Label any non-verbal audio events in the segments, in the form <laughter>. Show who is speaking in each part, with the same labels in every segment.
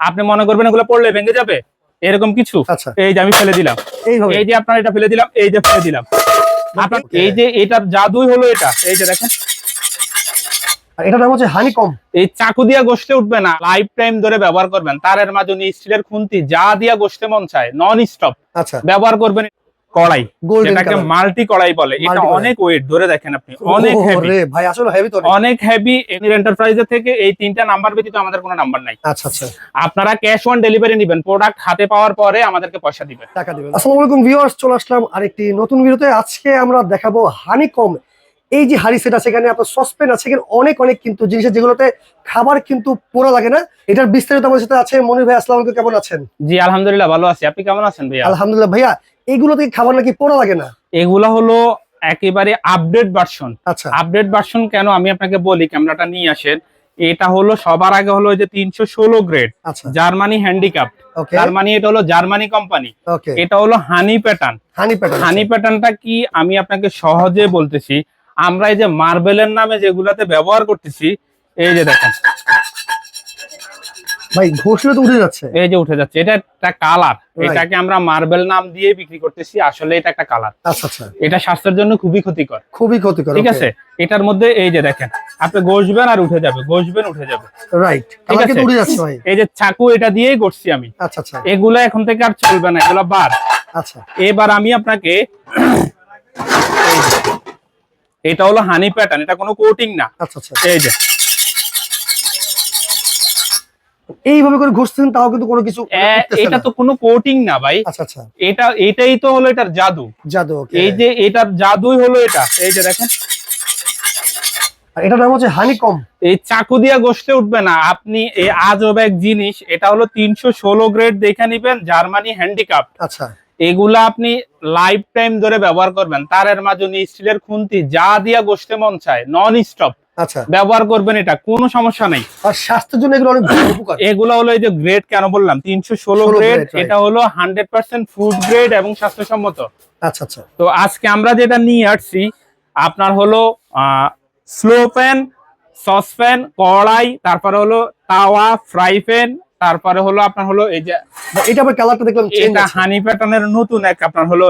Speaker 1: আপনি মনে করবেন এগুলো পড়লে ভেঙে যাবে? এরকম কিছু?
Speaker 2: আচ্ছা।
Speaker 1: এই যে আমি ফেলে দিলাম। এই যে আপনার এটা ফেলে দিলাম এই যে ফেলে দিলাম। আপনার এই যে এটার জাদুই হলো এটা। এই যে দেখেন।
Speaker 2: এটা নাম হচ্ছে হানি
Speaker 1: এই চাকু দিয়া গোষ্ঠে উঠবে না লাইফ টাইম ধরে ব্যবহার করবেন। তারের মাঝে স্টিলের খুন্তি যা দিয়া গোষ্ঠে মন চায় নন স্টপ
Speaker 2: আচ্ছা।
Speaker 1: ব্যবহার করবেন। কড়াই যেটাকে মাল্টি কড়াই বলে। এটা অনেক ওয়েট ধরে দেখেন আপনি অনেক হেভি
Speaker 2: ভাই আসলে হেভি তো অনেক।
Speaker 1: হেভি থেকে এই তিনটা নাম্বার ব্যতীত আমাদের কোনো নাম্বার নাই।
Speaker 2: আচ্ছা আচ্ছা।
Speaker 1: আপনারা ক্যাশ অন ডেলিভারি নেবেন প্রোডাক্ট হাতে পাওয়ার পরে আমাদেরকে পয়সা দিবেন।
Speaker 2: টাকা দিবেন। আসসালামু আলাইকুম ভিউয়ার্স চলে আসলাম আরেকটি নতুন ভিডিওতে। আজকে আমরা দেখাবো হানি কম এই যে হাড়ি সেট আছে এখানে আপনার সসপেন আছে এখানে অনেক অনেক কিন্তু জিনিস যেগুলোতে খাবার কিন্তু পোড়া লাগে না। এটার বিস্তারিত আমাদের সাথে আছে। মনির ভাই আসসালামু কেমন আছেন?
Speaker 1: জি আলহামদুলিল্লাহ ভালো আছি। আপনি কেমন আছেন ভাইয়া?
Speaker 2: আলহামদুলিল্লাহ ভাইয়া এইগুলো থেকে খাবার নাকি পোড়া লাগে না?
Speaker 1: এগুলা হলো একেবারে আপডেট ভার্সন
Speaker 2: আচ্ছা।
Speaker 1: আপডেট ভার্সন কেন আমি আপনাকে বলি ক্যামেরাটা নিয়ে আসেন। এটা হলো সবার আগে হলো যে তিনশো ষোলো গ্রেড জার্মানি হ্যান্ডিক্যাপ জার্মানি এটা হলো জার্মানি কোম্পানি এটা হলো হানি প্যাটার্ন
Speaker 2: হানি প্যাটার্ন
Speaker 1: হানি প্যাটার্নটা কি আমি আপনাকে সহজে বলতেছি আমরা এই যে মার্বেলের নামে যেগুলাতে ব্যবহার করতেছি এই যে দেখেন।
Speaker 2: ভাই ঘষলে তো উঠে যাচ্ছে।
Speaker 1: এই যে উঠে যাচ্ছে এটা একটা কালার এটাকে আমরা মার্বেল নাম দিয়ে বিক্রি করতেছি আসলে এটা একটা কালার
Speaker 2: আচ্ছা আচ্ছা।
Speaker 1: এটা স্বাস্থ্যের জন্য খুবই ক্ষতিকর।
Speaker 2: খুবই ক্ষতিকর
Speaker 1: ঠিক আছে? এটার মধ্যে এই যে দেখেন আপনি ঘষবেন আর উঠে যাবে ঘষবেন উঠে যাবে।
Speaker 2: রাইট
Speaker 1: ঠিক আছে।
Speaker 2: উঠে যাচ্ছে ভাই।
Speaker 1: এই যে চাকু এটা দিয়েই করছি আমি।
Speaker 2: আচ্ছা আচ্ছা।
Speaker 1: এগুলো এখন থেকে আর চলবে না এগুলো বার।
Speaker 2: আচ্ছা।
Speaker 1: এবার আমি আপনাকে এটা হলো হানি প্যাটার্ন এটা কোনো কোটিং না।
Speaker 2: আচ্ছা আচ্ছা।
Speaker 1: এই যে
Speaker 2: এইভাবে করে ঘষছেন তাও কিন্তু কোনো কিছু
Speaker 1: এটা তো কোনো কোটিং না ভাই।
Speaker 2: আচ্ছা আচ্ছা।
Speaker 1: এটা এটাই তো হলো এটার জাদু।
Speaker 2: জাদু
Speaker 1: এই যে এটার জাদুই হলো এটা। এই যে দেখেন।
Speaker 2: এটা নাম হচ্ছে হানিকম
Speaker 1: এই চাকু দিয়া গোষ্ঠে উঠবে না। আপনি এই আজব এক জিনিস এটা হলো তিনশো ষোলো গ্রেড দেখে নিবেন জার্মানি হ্যান্ডিক্যাপ
Speaker 2: আচ্ছা।
Speaker 1: এগুলা আপনি লাইফ টাইম ধরে ব্যবহার করবেন। তারের মাজনি স্টিলের খুন্তি যা দিয়া গোষ্ঠে মন চায় নন স্টপ
Speaker 2: আচ্ছা।
Speaker 1: ব্যবহার করবেন এটা কোনো সমস্যা নেই।
Speaker 2: আর স্বাস্থ্যের জন্য এগুলো অনেক উপকার।
Speaker 1: এগুলো হলো এই যে গ্রেড কেন বললাম তিনশো ষোলো গ্রেড এটা হলো হান্ড্রেড পার্সেন্ট ফুড গ্রেড এবং স্বাস্থ্যসম্মত।
Speaker 2: আচ্ছা আচ্ছা।
Speaker 1: তো আজকে আমরা যেটা নিয়ে আসছি আপনার হলো স্লো প্যান সসপ্যান কড়াই তারপরে হলো তাওয়া ফ্রাই প্যান তারপরে হলো আপনার হলো এই যে
Speaker 2: এটা আবার কালারটা দেখলাম চেঞ্জ
Speaker 1: এটা হানি প্যাটার্নের নতুন এক আপনার হলো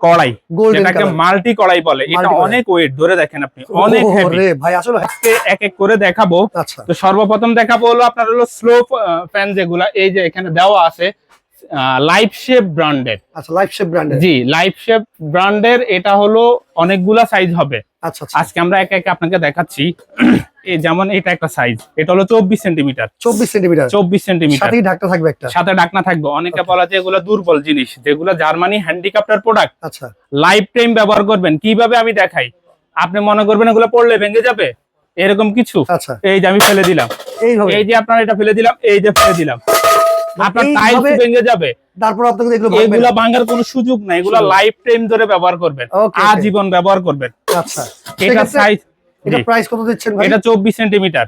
Speaker 1: কড়াই যেটাকে মাল্টি কড়াই বলে। এটা অনেক ওয়েট ধরে দেখেন আপনি অনেক হেভি
Speaker 2: রে ভাই আসলে
Speaker 1: আজকে এক এক করে দেখাবো।
Speaker 2: আচ্ছা।
Speaker 1: তো সর্বপ্রথম দেখাবো হলো আপনার হলো স্লো প্যান যেগুলা এই যে এখানে দেওয়া আছে লাইফ শেপ ব্র্যান্ডের
Speaker 2: আচ্ছা লাইফ শেপ ব্র্যান্ডের
Speaker 1: জি লাইফ শেপ ব্র্যান্ডের এটা হলো অনেকগুলা সাইজ হবে।
Speaker 2: আচ্ছা আচ্ছা।
Speaker 1: আজকে আমরা এক এক আপনাকে দেখাচ্ছি। যেমন এটা একটা সাইজ এটা হলো চব্বিশ সেন্টিমিটার
Speaker 2: 24 সেন্টিমিটার
Speaker 1: চব্বিশ সেন্টিমিটার
Speaker 2: থাকবে একটা?
Speaker 1: সাথে ডাকনা থাকবে। অনেকে বলা যায় এগুলো দুর্বল জিনিস যেগুলো জার্মানি হ্যান্ডিক্যাপ্টার প্রোডাক্ট
Speaker 2: আচ্ছা।
Speaker 1: লাইফ টাইম ব্যবহার করবেন। কীভাবে আমি দেখাই? আপনি মনে করবেন এগুলো পড়লে ভেঙে যাবে? এরকম কিছু।
Speaker 2: আচ্ছা।
Speaker 1: এই যে আমি ফেলে দিলাম।
Speaker 2: এইভাবে।
Speaker 1: এই যে আপনার এটা ফেলে দিলাম এই যে ফেলে দিলাম। আপনার টাইলস ভেঙে যাবে।
Speaker 2: তারপর আপনাকে এগুলো ভাঙবে
Speaker 1: ভাঙার কোনো সুযোগ নাই। এগুলা লাইফ টাইম ধরে ব্যবহার করবেন. আজীবন ব্যবহার করবেন।
Speaker 2: আচ্ছা।
Speaker 1: এটা সাইজ
Speaker 2: এটা প্রাইস কত দিচ্ছেন ভাই?
Speaker 1: এটা চব্বিশ সেন্টিমিটার।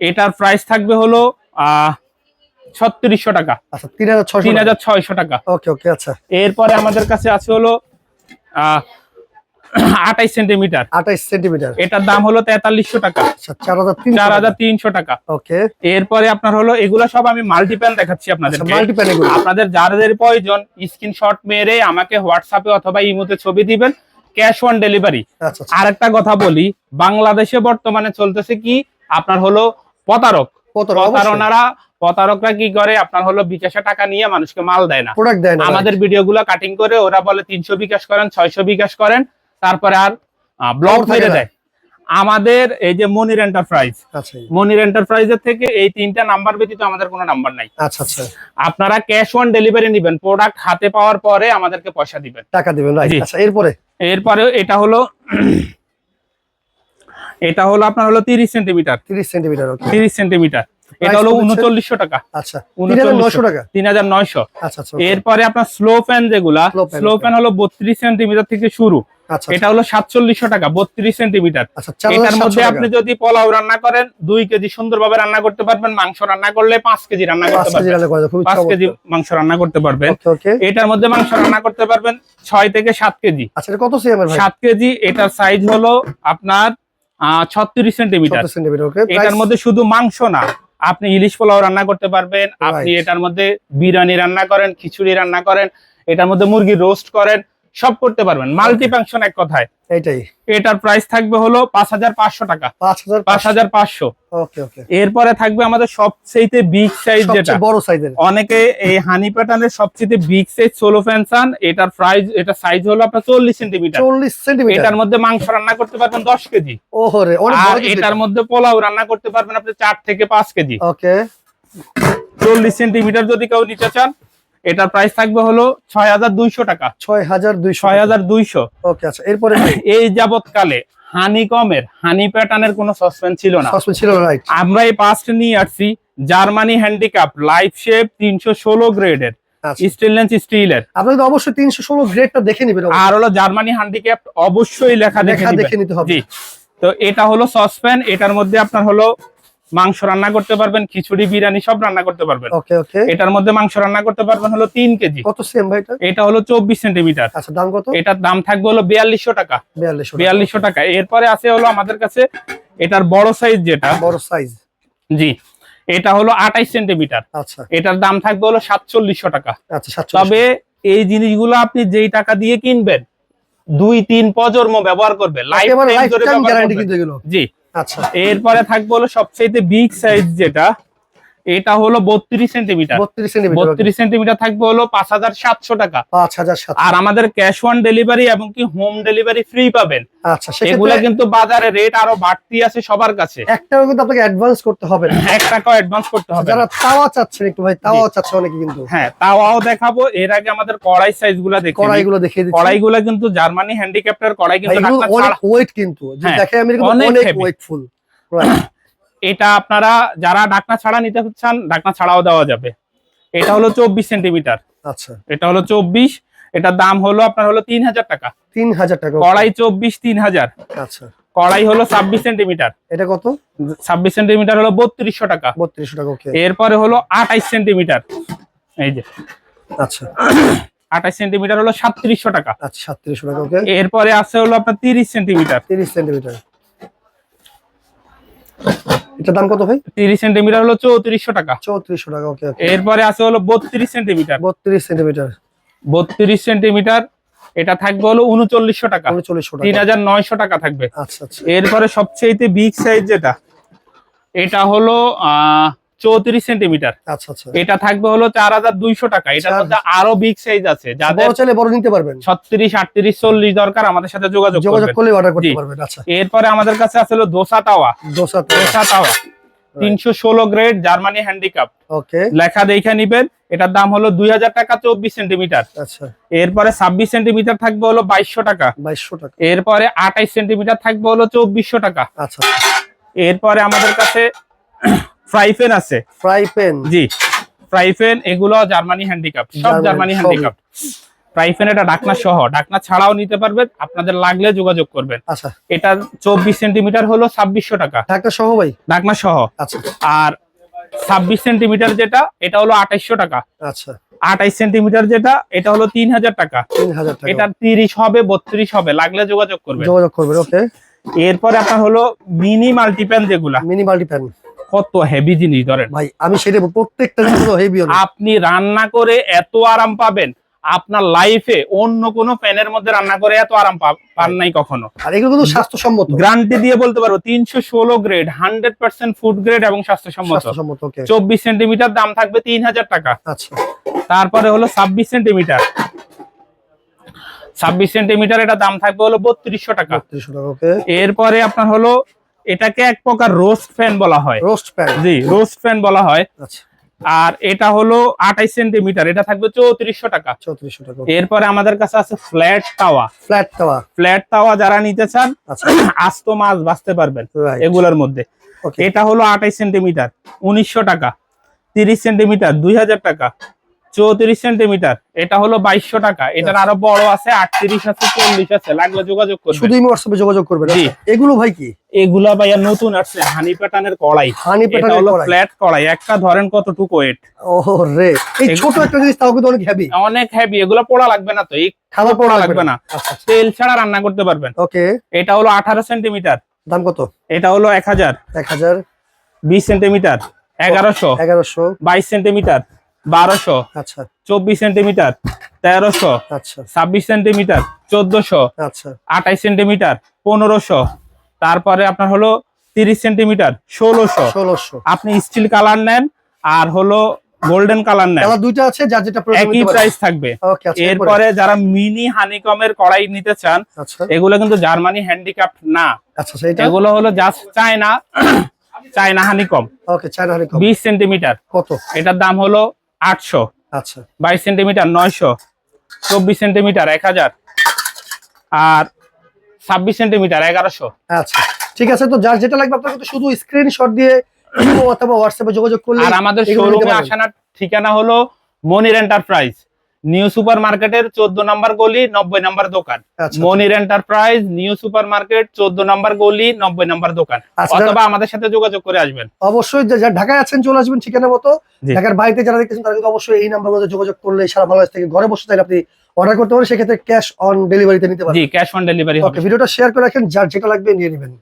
Speaker 1: এটার প্রাইস থাকবে হলো আহ ছত্রিশশো টাকা।
Speaker 2: আচ্ছা 3600
Speaker 1: তিন হাজার ছয়শো টাকা।
Speaker 2: ওকে ওকে আচ্ছা।
Speaker 1: এরপরে আমাদের কাছে আছে হলো আহ আঠাইশ সেন্টিমিটার।
Speaker 2: 28 সেন্টিমিটার।
Speaker 1: এটার দাম হলো তেতাল্লিশশো টাকা।
Speaker 2: আচ্ছা 4300
Speaker 1: চার হাজার তিনশো টাকা।
Speaker 2: ওকে
Speaker 1: এরপরে আপনার হলো এগুলা সব আমি মাল্টিপ্যান দেখাচ্ছি
Speaker 2: আচ্ছা
Speaker 1: আপনাদেরকে
Speaker 2: মাল্টি এগুলো।
Speaker 1: আপনাদের যাদের প্রয়োজন স্ক্রিনশট মেরে আমাকে হোয়াটসঅ্যাপে অথবা ইমোতে ছবি দিবেন। Cash on delivery.
Speaker 2: আর
Speaker 1: একটা কথা বলি বাংলাদেশে বর্তমানে চলতেছে কি? আপনার হলো প্রতারক। প্রতারণারা প্রতারকরা কি করে? আপনার হলো বিকাশে টাকা নিয়ে মানুষকে মাল দেয় না। আমাদের ভিডিও গুলো কাটিং করে ওরা বলে তিনশো বিকাশ করেন ছয়শো বিকাশ করেন তারপরে আর ব্লক মেরে দেয়। আমাদের এই যে মনির এন্টারপ্রাইজ
Speaker 2: আচ্ছা।
Speaker 1: মনির এন্টারপ্রাইজের থেকে এই তিনটা নাম্বার ব্যতীত আমাদের কোনো নাম্বার নাই।
Speaker 2: আচ্ছা আচ্ছা।
Speaker 1: আপনারা ক্যাশ অন ডেলিভারি নেবেন প্রোডাক্ট হাতে পাওয়ার পরে আমাদেরকে পয়সা দিবেন।
Speaker 2: টাকা দিবেন আচ্ছা এরপরে?
Speaker 1: এরপরে এটা হলো এটা হলো আপনার হলো তিরিশ সেন্টিমিটার
Speaker 2: 30 সেন্টিমিটার
Speaker 1: তিরিশ সেন্টিমিটার এটা হলো উনচল্লিশশো টাকা।
Speaker 2: আচ্ছা
Speaker 1: 3900
Speaker 2: 3900 টাকা?
Speaker 1: তিন হাজার নয়শো।
Speaker 2: আচ্ছা আচ্ছা।
Speaker 1: এরপরে আপনার স্লো ফ্যান যেগুলা স্লো. ফ্যান হলো বত্রিশ সেন্টিমিটার থেকে শুরু। এটা হলো সাতচল্লিশশো টাকা বত্রিশ সেন্টিমিটার এটার মধ্যে আপনি যদি পোলাও রান্না করেন দুই কেজি সুন্দরভাবে রান্না করতে পারবেন মাংস রান্না করলে পাঁচ কেজি রান্না করতে পারবেন। পাঁচ কেজি মাংস রান্না করতে পারবেন। এটার মধ্যে মাংস রান্না করতে পারবেন ছয় থেকে সাত কেজি।
Speaker 2: কত
Speaker 1: সাত কেজি এটার সাইজ হলো আপনার ছত্রিশ সেন্টিমিটার
Speaker 2: 36 সেন্টিমিটার ওকে
Speaker 1: এটার মধ্যে শুধু মাংস না আপনি ইলিশ পোলাও রান্না করতে পারবেন আপনি এটার মধ্যে বিরিয়ানি রান্না করেন খিচুড়ি রান্না করেন এটার মধ্যে মুরগি রোস্ট করেন সব করতে পারবেন। মাল্টি ফাংশন এক কথায়।
Speaker 2: এইটাই।
Speaker 1: এটার প্রাইস থাকবে হলো পাঁচ হাজার পাঁচশো টাকা।
Speaker 2: পাঁচ হাজার
Speaker 1: পাঁচ হাজার পাঁচশো।
Speaker 2: ওকে ওকে
Speaker 1: এরপরে থাকবে আমাদের সবচেয়ে বিগ সাইজ যেটা।
Speaker 2: সবচেয়ে বড় সাইজের
Speaker 1: অনেকে এই হানি প্যাটার্নের সবচেয়ে বিগ সাইজ সোলো ফ্যান চান। এটার প্রাইস এটা সাইজ হলো আপনার চল্লিশ সেন্টিমিটার
Speaker 2: চল্লিশ সেন্টিমিটার
Speaker 1: এটার মধ্যে মাংস রান্না করতে পারবেন দশ কেজি।
Speaker 2: ওহো রে অনেক
Speaker 1: আর এটার মধ্যে পোলাও রান্না করতে পারবেন আপনি চার থেকে পাঁচ কেজি।
Speaker 2: ওকে
Speaker 1: চল্লিশ সেন্টিমিটার যদি কেউ নিতে চান এটার প্রাইস থাকবে হলো ছয় হাজার দুইশো টাকা।
Speaker 2: ছয় হাজার দুইশো
Speaker 1: ছয় হাজার দুইশো।
Speaker 2: ওকে আচ্ছা এরপরে
Speaker 1: এই যাবৎকালে হানি কমের হানি প্যাটার্নের কোনো সসপেন ছিল না।
Speaker 2: ছিল
Speaker 1: আমরা এই পাঁচটা নিয়ে আসছি জার্মানি হ্যান্ডিক্যাপ লাইফ শেপ তিনশো ষোলো গ্রেডের স্টেনলেস স্টিলের
Speaker 2: আপনাকে তো অবশ্যই তিনশো ষোলো গ্রেডটা দেখে নেবেন
Speaker 1: আর হলো জার্মানি হ্যান্ডিক্যাপ অবশ্যই লেখা দেখে
Speaker 2: লেখা দেখে নিতে হবে।
Speaker 1: তো এটা হলো সসপ্যান এটার মধ্যে আপনার হলো মাংস রান্না করতে পারবেন খিচুড়ি বিরিয়ানি সব রান্না করতে পারবেন।
Speaker 2: ওকে ওকে।
Speaker 1: এটার মধ্যে মাংস রান্না করতে পারবেন হলো তিন কেজি।
Speaker 2: কত সেম ভাই এটা?
Speaker 1: হলো চব্বিশ সেন্টিমিটার।
Speaker 2: আচ্ছা দাম কত?
Speaker 1: এটার দাম থাকবে হলো বিয়াল্লিশশো টাকা।
Speaker 2: বিয়াল্লিশশো টাকা।
Speaker 1: এরপরে আছে হলো আমাদের কাছে এটার বড় সাইজ যেটা।
Speaker 2: বড় সাইজ
Speaker 1: জি। এটা হলো আঠাইশ সেন্টিমিটার।
Speaker 2: আচ্ছা।
Speaker 1: এটার দাম থাকবে হলো সাতচল্লিশশো টাকা।
Speaker 2: আচ্ছা
Speaker 1: তবে এই জিনিসগুলো আপনি যেই টাকা দিয়ে কিনবেন দুই তিন প্রজন্ম ব্যবহার করবে। লাইফ জি।
Speaker 2: আচ্ছা।
Speaker 1: এরপরে থাকব হলো সবচেয়ে বিগ সাইজ যেটা এটা হলো বত্রিশ সেন্টিমিটার।
Speaker 2: বত্রিশ সেন্টিমিটার
Speaker 1: বত্রিশ সেন্টিমিটার থাকবে হলো পাঁচ হাজার সাতশো টাকা।
Speaker 2: পাঁচ হাজার সাত
Speaker 1: আর আমাদের ক্যাশ অন ডেলিভারি এবং কি হোম ডেলিভারি ফ্রি পাবেন।
Speaker 2: আচ্ছা
Speaker 1: এগুলা কিন্তু বাজারে রেট আরও বাড়তি আছে সবার কাছে।
Speaker 2: একটাও কিন্তু আপনাকে অ্যাডভান্স করতে হবে না।
Speaker 1: এক টাকাও অ্যাডভান্স করতে হবে
Speaker 2: যারা
Speaker 1: না।
Speaker 2: তাওয়া চাচ্ছেন একটু ভাই তাওয়া চাচ্ছে অনেকে কিন্তু।
Speaker 1: হ্যাঁ তাওয়াও দেখাবো। এর আগে আমাদের কড়াই দেখি
Speaker 2: কড়াইগুলো দেখিয়ে দিচ্ছি।
Speaker 1: কিন্তু জার্মানি হ্যান্ডিক্যাপ্টার কড়াই কিন্তু
Speaker 2: অনেক ওয়েট কিন্তু। যে
Speaker 1: হ্যাঁ,
Speaker 2: দেখে
Speaker 1: অনেক। এটা আপনারা যারা ডাকনা ছাড়া নিতে চান ডাকনা ছাড়াও দেওয়া যাবে। এটা হলো চব্বিশ সেন্টিমিটার।
Speaker 2: আচ্ছা।
Speaker 1: এটা হলো চব্বিশ এটার দাম হলো আপনার হলো তিন হাজার টাকা।
Speaker 2: তিন হাজার টাকা।
Speaker 1: কড়াই চব্বিশ তিন হাজার।
Speaker 2: আচ্ছা।
Speaker 1: কড়াই হলো ছাব্বিশ সেন্টিমিটার।
Speaker 2: এটা কত?
Speaker 1: ছাব্বিশ সেন্টিমিটার হলো বত্রিশশো টাকা।
Speaker 2: বত্রিশশো টাকা
Speaker 1: এরপরে হলো আঠাইশ সেন্টিমিটার। এই যে।
Speaker 2: আচ্ছা।
Speaker 1: আঠাইশ সেন্টিমিটার হলো সাতত্রিশশো টাকা।
Speaker 2: আচ্ছা সাতত্রিশশো টাকা ওকে
Speaker 1: এরপরে আছে হলো আপনার তিরিশ সেন্টিমিটার।
Speaker 2: তিরিশ সেন্টিমিটার। এটার দাম কত ভাই?
Speaker 1: তিরিশ সেন্টিমিটার হলো চৌত্রিশশো টাকা।
Speaker 2: চৌত্রিশশো টাকা ওকে
Speaker 1: এরপরে আছে হলো বত্রিশ সেন্টিমিটার।
Speaker 2: বত্রিশ সেন্টিমিটার।
Speaker 1: বত্রিশ সেন্টিমিটার এটা থাকবে হলো উনচল্লিশশো টাকা।
Speaker 2: উনচল্লিশশো
Speaker 1: তিন
Speaker 2: টাকা
Speaker 1: হাজার নয়শো টাকা থাকবে।
Speaker 2: আচ্ছা আচ্ছা।
Speaker 1: এরপরে সবচেয়ে বিগ সাইজ যেটা এটা হলো আহ চৌত্রিশ সেন্টিমিটার।
Speaker 2: আচ্ছা আচ্ছা।
Speaker 1: এটা থাকবে হলো চার হাজার দুইশো টাকা।
Speaker 2: চার
Speaker 1: আরও বিগ সাইজ আছে। যাদের
Speaker 2: বড় চাইলে বড় নিতে পারবেন।
Speaker 1: ছত্রিশ আটত্রিশ চল্লিশ দরকার আমাদের সাথে যোগাযোগ
Speaker 2: যোগাযোগ করলে অর্ডার করতে পারবেন আচ্ছা।
Speaker 1: এরপরে আমাদের কাছে আছে হলো দোসা তাওয়া।
Speaker 2: দোসা
Speaker 1: দোসা তাওয়া। তিনশো ষোলো গ্রেড জার্মানি হ্যান্ডিক্যাপ
Speaker 2: ওকে
Speaker 1: লেখা দেখে নিবেন এটার দাম হলো দুই হাজার টাকা চব্বিশ সেন্টিমিটার।
Speaker 2: আচ্ছা।
Speaker 1: এরপরে ছাব্বিশ সেন্টিমিটার থাকবে হলো বাইশশো টাকা।
Speaker 2: বাইশশো টাকা।
Speaker 1: এরপরে আঠাইশ সেন্টিমিটার থাকবে হলো চব্বিশশো টাকা।
Speaker 2: আচ্ছা।
Speaker 1: এরপরে আমাদের কাছে ফ্রাই প্যান আছে।
Speaker 2: ফ্রাই প্যান
Speaker 1: জি। ফ্রাই প্যান এগুলো জার্মানি হ্যান্ডিক্যাপ সব
Speaker 2: জার্মানি।
Speaker 1: হ্যান্ডিক্যাপ ফ্রাই প্যান এটা ডাকনা সহ। ডাকনা ছাড়াও নিতে পারবেন আপনাদের লাগলে যোগাযোগ করবেন।
Speaker 2: আচ্ছা।
Speaker 1: এটা চব্বিশ সেন্টিমিটার হলো ছাব্বিশশো টাকা।
Speaker 2: সহ ভাই?
Speaker 1: ডাকনা সহ।
Speaker 2: আচ্ছা।
Speaker 1: আর ছাব্বিশ সেন্টিমিটার যেটা এটা হলো আঠাইশশো টাকা।
Speaker 2: আচ্ছা।
Speaker 1: আঠাইশ সেন্টিমিটার যেটা এটা হলো তিন হাজার টাকা। এটা তিরিশ হবে বত্রিশ হবে লাগলে যোগাযোগ করবেন।
Speaker 2: যোগাযোগ করবেন ওকে
Speaker 1: এরপরে আপনার হলো মিনি মাল্টিপ্যান যেগুলা।
Speaker 2: মিনি মাল্টি প্যান
Speaker 1: কত হেভি জিনিস ধরেন।
Speaker 2: ভাই আমি সেটা প্রত্যেকটা জিনিস হেভি
Speaker 1: আপনি রান্না করে এত আরাম পাবেন আপনার লাইফে অন্য কোনো প্যানের মধ্যে রান্না করে এত আরাম পান নাই কখনো।
Speaker 2: আর এগুলো কিন্তু স্বাস্থ্যসম্মত।
Speaker 1: গ্যারান্টি দিয়ে বলতে পারব তিনশো ষোলো grade hundred percent food grade এবং স্বাস্থ্যসম্মত। চব্বিশ সেন্টিমিটার দাম থাকবে তিন হাজার টাকা।
Speaker 2: আচ্ছা।
Speaker 1: তারপরে হলো ছাব্বিশ সেন্টিমিটার ছাব্বিশ সেন্টিমিটার এটা দাম থাকবে হলো বত্রিশশো টাকা।
Speaker 2: বত্রিশশো টাকা ওকে
Speaker 1: এরপরে আপনার হলো এটাকে এক প্রকার রোস্ট ফ্যান বলা হয়।
Speaker 2: Roast pan.
Speaker 1: জি রোস্ট ফ্যান বলা হয়।
Speaker 2: আচ্ছা।
Speaker 1: আর এটা হলো আঠাইশ সেন্টিমিটার এটা থাকবে চৌত্রিশশো টাকা।
Speaker 2: চৌত্রিশশো টাকা
Speaker 1: এরপরে আমাদের কাছে আছে ফ্ল্যাট তাওয়া।
Speaker 2: ফ্ল্যাট টাওয়া
Speaker 1: ফ্ল্যাট তাওয়া যারা নিতে চান
Speaker 2: আচ্ছা। <clears throat>
Speaker 1: আস্ত মাছ বাঁচতে পারবেন এগুলোর মধ্যে। এটা হলো আঠাইশ সেন্টিমিটার উনিশশো টাকা। তিরিশ সেন্টিমিটার দুই হাজার টাকা। চৌত্রিশ সেন্টিমিটার। এটা হলো বাইশশো টাকা। এটার আরও বড় আছে আটত্রিশ আছে চল্লিশ আছে। লাগলে যোগাযোগ করবেন।
Speaker 2: শুধু হোয়াটসঅ্যাপে যোগাযোগ
Speaker 1: করবে
Speaker 2: আচ্ছা। এগুলো ভাই কি?
Speaker 1: এগুলা ভাইয়া নতুন আসছে হানি প্যাটার্নের কড়াই।
Speaker 2: হানি
Speaker 1: এটা
Speaker 2: প্যাটার্নের
Speaker 1: হলো ফ্ল্যাট কড়াই। একটা ধরেন কতটুকু ওয়েট
Speaker 2: ও রে এই ছোট একটা জিনিস তাও কিন্তু অনেক হেভি
Speaker 1: অনেক হেভি এগুলো পোড়া লাগবে না তো এই
Speaker 2: খাবার
Speaker 1: পোড়া লাগবে না।
Speaker 2: আচ্ছা।
Speaker 1: তেল ছাড়া রান্না করতে পারবেন।
Speaker 2: ওকে।
Speaker 1: এটা হলো আঠারো সেন্টিমিটার।
Speaker 2: দাম কত?
Speaker 1: এটা হলো এক হাজার।
Speaker 2: এক হাজার।
Speaker 1: বিশ সেন্টিমিটার। এগারোশো।
Speaker 2: এগারোশো।
Speaker 1: বাইশ সেন্টিমিটার। বারোশো।
Speaker 2: আচ্ছা।
Speaker 1: চব্বিশ সেন্টিমিটার তেরোশো।
Speaker 2: আচ্ছা।
Speaker 1: ছাব্বিশ সেন্টিমিটার চোদ্দশো।
Speaker 2: আচ্ছা।
Speaker 1: আঠাইশ সেন্টিমিটার পনেরোশো। তারপরে আপনার হলো তিরিশ সেন্টিমিটার ষোলোশো।
Speaker 2: ষোলোশো।
Speaker 1: আপনি স্টিল কালার নেন আর হলো গোল্ডেন কালার নেন।
Speaker 2: দুইটা আছে যার যেটা
Speaker 1: একই প্রাইস থাকবে।
Speaker 2: আচ্ছা এরপরে?
Speaker 1: যারা মিনি হানিকমের কড়াই নিতে চান
Speaker 2: আচ্ছা।
Speaker 1: এগুলো কিন্তু জার্মানি হ্যান্ডিক্রাফট না।
Speaker 2: আচ্ছা
Speaker 1: এগুলো হলো just China China honeycomb
Speaker 2: okay China honeycomb
Speaker 1: বিশ সেন্টিমিটার।
Speaker 2: কত?
Speaker 1: এটার দাম হলো আটশো।
Speaker 2: আচ্ছা।
Speaker 1: বাইশ সেন্টিমিটার নয়শো। চব্বিশ সেন্টিমিটার এক হাজার। আর ছাব্বিশ সেন্টিমিটার এগারোশো।
Speaker 2: আচ্ছা ঠিক আছে তো যার যেটা লাগবে আপনাকে শুধু স্ক্রিনশট দিয়ে অথবা হোয়াটসঅ্যাপে যোগাযোগ করলে
Speaker 1: আর আমাদের শোরুমে আসানোর ঠিকানা হলো মনির এন্টারপ্রাইজ নিউ সুপার মার্কেটের চোদ্দ নম্বর গলি নব্বই নম্বর দোকান।
Speaker 2: আচ্ছা
Speaker 1: Monir enterprise new super market চোদ্দ নম্বর গলি নব্বই নম্বর দোকান।
Speaker 2: আচ্ছা,
Speaker 1: অথবা আমাদের সাথে যোগাযোগ করে আসবেন।
Speaker 2: অবশ্যই যারা ঢাকায় আছেন চলে আসবেন ঠিকানা মতো। ঢাকার বাইরে যারা দেখতেছেন তারা কিন্তু অবশ্যই এই নাম্বার মধ্যে যোগাযোগ করলে সারা বাংলাদেশ থেকে ঘরে বসে চাইলে আপনি অর্ডার করতে পারেন। সেক্ষেত্রে ক্যাশ অন ডেলিভারিতে নিতে পারেন
Speaker 1: জি ক্যাশ অন ডেলিভারি
Speaker 2: ওকে ভিডিওটা শেয়ার করে রাখেন। যার যেটা লাগবে নিয়ে নেবেন।